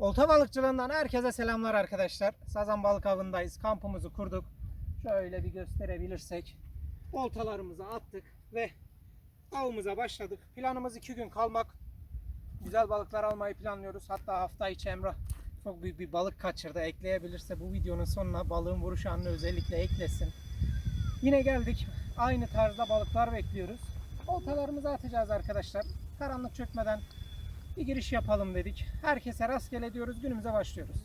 Olta balıkçılığından herkese selamlar arkadaşlar. Sazan balık avındayız. Kampımızı kurduk. Şöyle bir gösterebilirsek. Oltalarımızı attık ve avımıza başladık. Planımız iki gün kalmak. Güzel balıklar almayı planlıyoruz. Hatta hafta içi Emrah çok büyük bir balık kaçırdı. Ekleyebilirse bu videonun sonuna balığın vuruş anını özellikle eklesin. Yine geldik. Aynı tarzda balıklar bekliyoruz. Oltalarımızı atacağız arkadaşlar. Karanlık çökmeden bir giriş yapalım dedik. Herkese rastgele diyoruz. Günümüze başlıyoruz.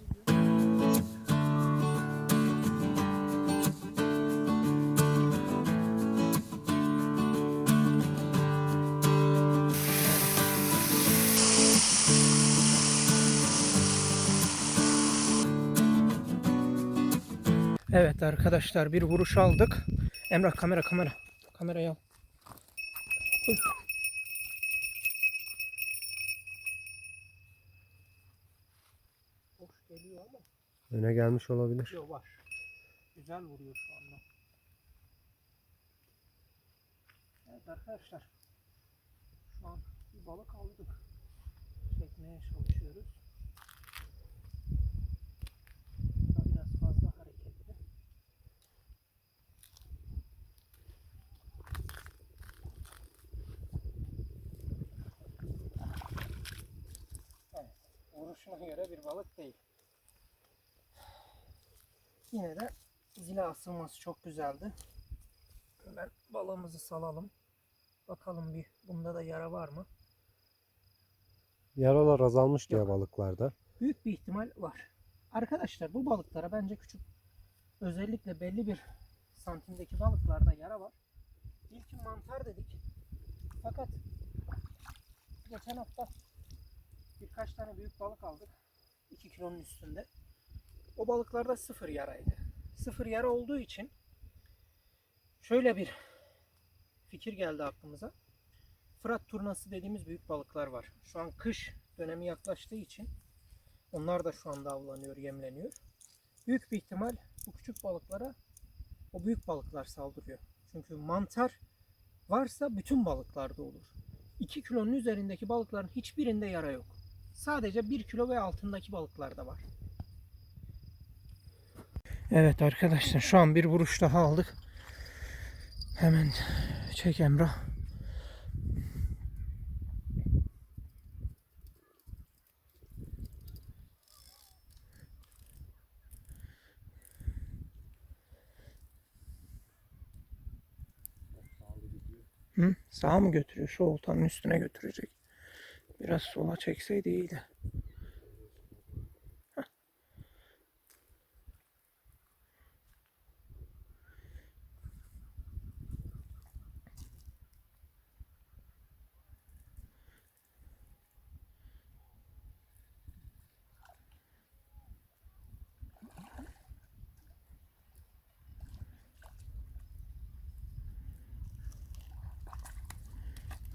Evet arkadaşlar bir vuruş aldık. Emrah kamera kamera. Kamerayı al. Uy. Öne gelmiş olabilir. Yok var. Güzel vuruyor şu anda. Evet arkadaşlar. Şu an bir balık aldık. Çekmeye çalışıyoruz. Biraz fazla hareketli. Vuruşuna göre bir balık değil. Yine de zile asılması çok güzeldi. Hemen balığımızı salalım. Bakalım bir bunda da yara var mı? Yaralar azalmış Yok. balıklarda. Büyük bir ihtimal var. Arkadaşlar bu balıklara bence küçük özellikle belli bir santimdeki balıklarda yara var. İlki mantar dedik. Fakat geçen hafta birkaç tane büyük balık aldık. 2 kilonun üstünde. O balıklarda sıfır yaraydı. Sıfır yara olduğu için şöyle bir fikir geldi aklımıza. Fırat turnası dediğimiz büyük balıklar var. Şu an kış dönemi yaklaştığı için onlar da şu anda avlanıyor, yemleniyor. Büyük bir ihtimal bu küçük balıklara o büyük balıklar saldırıyor. Çünkü mantar varsa bütün balıklarda olur. 2 kilonun üzerindeki balıkların hiçbirinde yara yok. Sadece 1 kilo ve altındaki balıklarda var. Evet arkadaşlar şu an bir vuruş daha aldık. Hemen çek Emrah. Hı? Sağa mı götürüyor? Şu oltanın üstüne götürecek. Biraz sola çekseydi iyiydi. Heh.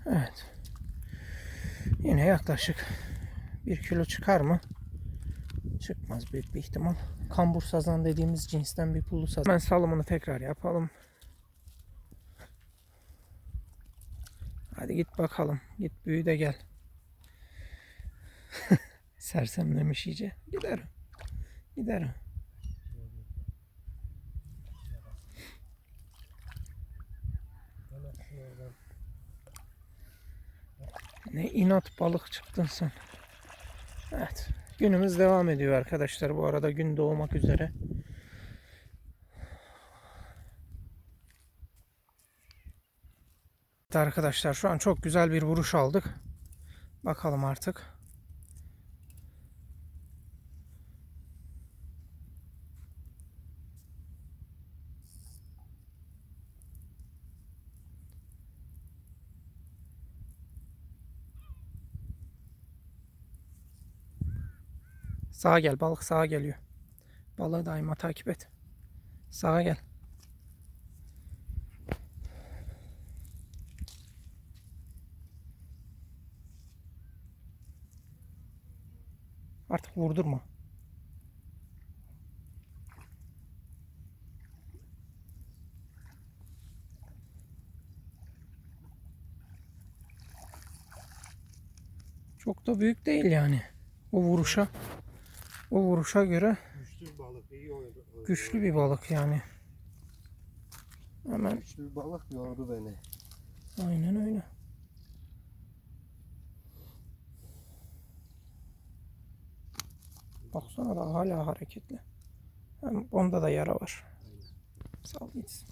Evet. Yine yaklaşık bir kilo çıkar mı? Çıkmaz büyük bir ihtimal. Kambur sazan dediğimiz cinsten bir pullu sazan. Hemen salımını tekrar yapalım. Hadi git bakalım. Git büyü de gel. Sersemlemiş iyice. Gider. Gider. Ne inat balık çıktın sen. Evet. Günümüz devam ediyor arkadaşlar. Bu arada gün doğmak üzere. Evet arkadaşlar şu an çok güzel bir vuruş aldık. Bakalım artık. Sağa gel balık sağa geliyor. Balığı daima takip et. Sağa gel. Artık vurdurma. Çok da büyük değil yani. O vuruşa. O vuruşa göre Güçlü bir balık. iyi oynadı. güçlü bir balık yani. Hemen Güçlü bir balık yordu beni. aynen öyle. Baksana da hala hareketli. Hem onda da yara var. Sal gitsin.